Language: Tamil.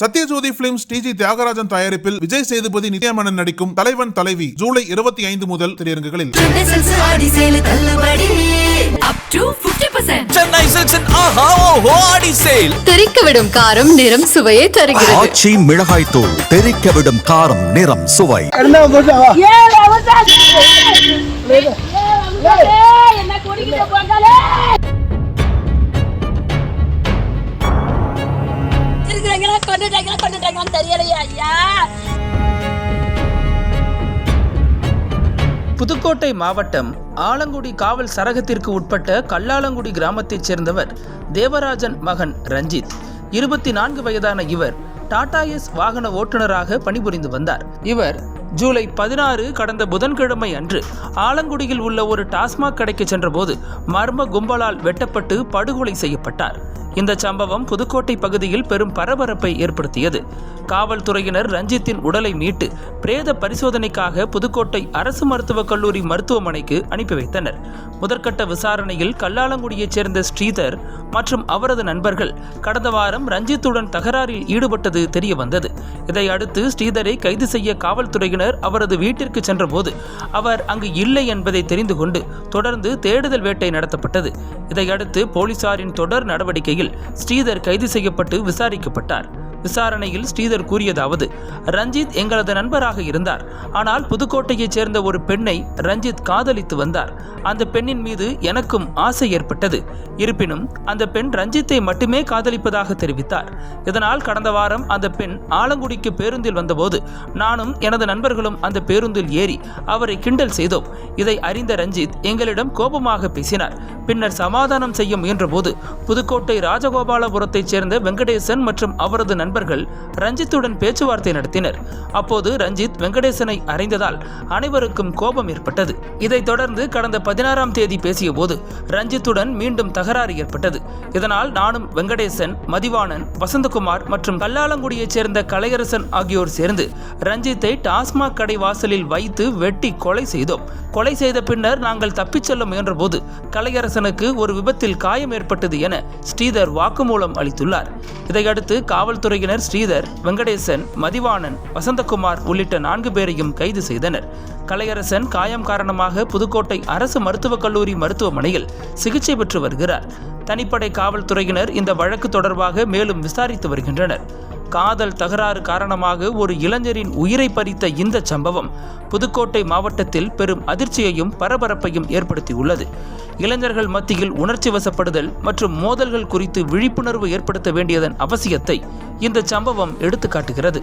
சத்யஜோதி பிலிம்ஸ் டிஜி தியாகராஜன் தயாரிப்பில் விஜய் சேதுபதி நித்யாமணன் நடிக்கும் தலைவன் தலைவி ஜூலை இருபத்தி ஐந்து முதல் திரையரங்குகளில். சென்னை ஆடி சேலு தள்ளுபடி. அப் டு 50% சென்னை சில்க்ஸின் ஆஹா ஓஹோ ஆடி சேல் தெறிக்க விடும் காரம் நிறம் சுவையை தருகிறது. ஆச்சி மிளகாய் தூள் தெறிக்க விடும் காரம் நிறம் சுவை. கொண்டுட்டாங்களா கொண்டுட்டாங்களா கொண்டுட்டாங்களான்னு தெரியலையா ஐயா. புதுக்கோட்டை மாவட்டம் ஆலங்குடி காவல் சரகத்திற்கு உட்பட்ட கல்லாலங்குடி கிராமத்தைச் சேர்ந்தவர் தேவராஜன் மகன் ரஞ்சித். இருபத்தி நான்கு வயதான இவர் டாடா எஸ் வாகன ஓட்டுநராக பணிபுரிந்து வந்தார். இவர் ஜூலை பதினாறு கடந்த புதன்கிழமை அன்று ஆலங்குடியில் உள்ள ஒரு டாஸ்மாக் கடைக்கு சென்றபோது மர்ம கும்பலால் வெட்டப்பட்டு படுகொலை செய்யப்பட்டார். இந்த சம்பவம் புதுக்கோட்டை பகுதியில் பெரும் பரபரப்பை ஏற்படுத்தியது. காவல்துறையினர் ரஞ்சித்தின் உடலை மீட்டு பிரேத பரிசோதனைக்காக புதுக்கோட்டை அரசு மருத்துவக் கல்லூரி மருத்துவமனைக்கு அனுப்பி வைத்தனர். முதற்கட்ட விசாரணையில் கல்லாலங்குடியைச் சேர்ந்த ஸ்ரீதர் மற்றும் அவரது நண்பர்கள் கடந்த வாரம் ரஞ்சித்துடன் தகராறில் ஈடுபட்டது தெரியவந்தது. இதையடுத்து ஸ்ரீதரை கைது செய்ய காவல்துறையினர் அவரது வீட்டிற்கு சென்றபோது அவர் அங்கு இல்லை என்பதை தெரிந்து கொண்டு தொடர்ந்து தேடுதல் வேட்டை நடத்தப்பட்டது. இதையடுத்து போலீசாரின் தொடர் நடவடிக்கையில் ஸ்ரீதர் கைது செய்யப்பட்டு விசாரிக்கப்பட்டார். விசாரணையில் ஸ்ரீதர் கூறியதாவது ரஞ்சித் எங்களது நண்பராக இருந்தார். ஆனால் புதுக்கோட்டையைச் சேர்ந்த ஒரு பெண்ணை ரஞ்சித் காதலித்து வந்தார். அந்த பெண்ணின் மீது எனக்கும் ஆசை ஏற்பட்டது. இருப்பினும் அந்த பெண் ரஞ்சித்தை மட்டுமே காதலிப்பதாக தெரிவித்தார். இதனால் கடந்த வாரம் அந்த பெண் ஆலங்குடிக்கு பேருந்தில் வந்தபோது நானும் எனது நண்பர்களும் அந்த பேருந்தில் ஏறி அவரை கிண்டல் செய்தோம். இதை அறிந்த ரஞ்சித் எங்களிடம் கோபமாக பேசினார். பின்னர் சமாதானம் செய்ய முயன்றபோது புதுக்கோட்டை ராஜகோபாலபுரத்தைச் சேர்ந்த வெங்கடேசன் மற்றும் அவரது நண்பர்கள் ரஞ்சித்துடன் பேச்சுவார்த்தை நடத்தினர். அப்போது ரஞ்சித் வெங்கடேசனை அறிந்ததால் அனைவருக்கும் கோபம் ஏற்பட்டது. இதைத் தொடர்ந்து கடந்த பதினாறாம் தேதி பேசிய போது ரஞ்சித்துடன் மீண்டும் தகராறு ஏற்பட்டது. இதனால் நானும் வெங்கடேசன் மதிவாணன் வசந்தகுமார் மற்றும் கல்லாலங்குடியைச் சேர்ந்த கலையரசன் ஆகியோர் சேர்ந்து ரஞ்சித்தை டாஸ்மாக் கடை வாசலில் வைத்து வெட்டி கொலை செய்தோம். கொலை செய்த பின்னர் நாங்கள் தப்பிச் செல்ல முயன்றபோது கலையரசனுக்கு ஒரு விபத்தில் காயம் ஏற்பட்டது என ஸ்ரீதர் வாக்குமூலம் அளித்துள்ளார். இதையடுத்து காவல்துறையினர் ஸ்ரீதர் வெங்கடேசன் மதிவாணன் வசந்தகுமார் உள்ளிட்ட நான்கு பேரையும் கைது செய்தனர். கலையரசன் காயம் காரணமாக புதுக்கோட்டை அரசு மருத்துவக் கல்லூரி மருத்துவமனையில் சிகிச்சை பெற்று வருகிறார். தனிப்படை காவல்துறையினர் இந்த வழக்கு தொடர்பாக மேலும் விசாரித்து வருகின்றனர். காதல் தகராறு காரணமாக ஒரு இளைஞரின் உயிரை பறித்த இந்த சம்பவம் புதுக்கோட்டை மாவட்டத்தில் பெரும் அதிர்ச்சியையும் பரபரப்பையும் ஏற்படுத்தியுள்ளது. இளைஞர்கள் மத்தியில் உணர்ச்சி வசப்படுதல் மற்றும் மோதல்கள் குறித்து விழிப்புணர்வு ஏற்படுத்த வேண்டியதன் அவசியத்தை இந்த சம்பவம் எடுத்துக்காட்டுகிறது.